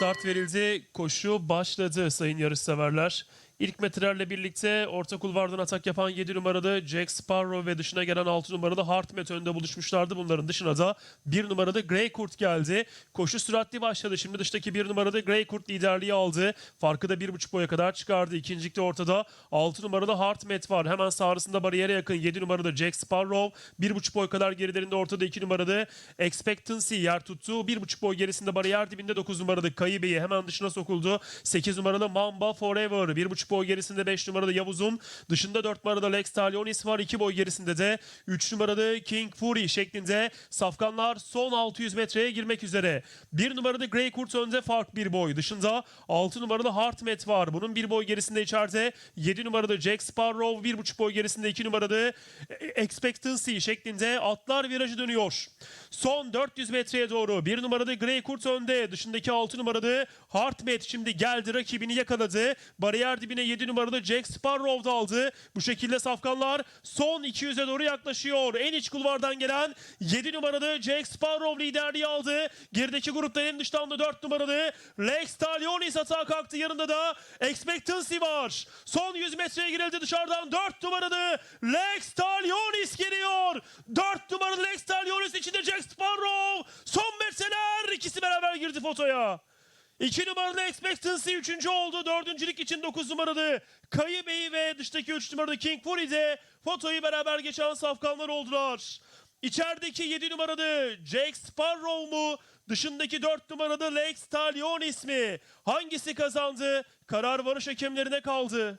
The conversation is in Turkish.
Start verildi. Koşu başladı sayın yarışseverler. İlk metrelerle birlikte orta kulvardan atak yapan 7 numaralı Jack Sparrow ve dışına gelen 6 numaralı Hartmet önünde buluşmuşlardı. Bunların dışına da 1 numaralı Grey Kurt geldi. Koşu süratli başladı. Şimdi dıştaki 1 numaralı Grey Kurt liderliği aldı. Farkı da 1.5 boya kadar çıkardı. İkincilikte ortada 6 numaralı Hartmet var. Hemen sağrısında bariyere yakın 7 numaralı Jack Sparrow. 1.5 boy kadar gerilerinde ortada 2 numaralı Expectancy yer tuttu. 1.5 boy gerisinde bariyer dibinde 9 numaralı Kayıbe'yi hemen dışına sokuldu. 8 numaralı Mamba Forever. 1.5 boy gerisinde 5 numaralı Yavuz'un. Dışında 4 numarada Lex Talionis var. 2 boy gerisinde de 3 numaralı King Fury şeklinde safkanlar son 600 metreye girmek üzere. 1 numaralı Grey Kurt önde fark 1 boy. Dışında 6 numaralı Hartmet var. Bunun 1 boy gerisinde içeride 7 numaralı Jack Sparrow 1.5 boy gerisinde 2 numaralı Expectancy şeklinde atlar virajı dönüyor. Son 400 metreye doğru 1 numaralı Grey Kurt önde. Dışındaki 6 numaralı Hartmet şimdi geldi rakibini yakaladı. Bariyer dibine 7 numaralı Jack Sparrow da aldı. Bu şekilde safkanlar son 200'e doğru yaklaşıyor. En iç kulvardan gelen 7 numaralı Jack Sparrow liderliği aldı. Gerideki grupta en dıştan da 4 numaralı Lex Talionis atağa kalktı. Yanında da Expectancy var. Son 100 metreye girildi dışarıdan 4 numaralı Lex Talionis geliyor. 4 numaralı Lex Talionis içinde Jack Sparrow. Son metreler ikisi beraber girdi fotoya. 2 numaralı Expectancy 3. oldu. Dördüncülük için 9 numaralı Kayı Bey ve dıştaki 3 numaralı King Fury de fotoyu beraber geçen safkanlar oldular. İçerideki 7 numaralı Jack Sparrow mu? Dışındaki 4 numaralı Lex Talionis mi? Hangisi kazandı? Karar varış hakemlerine kaldı.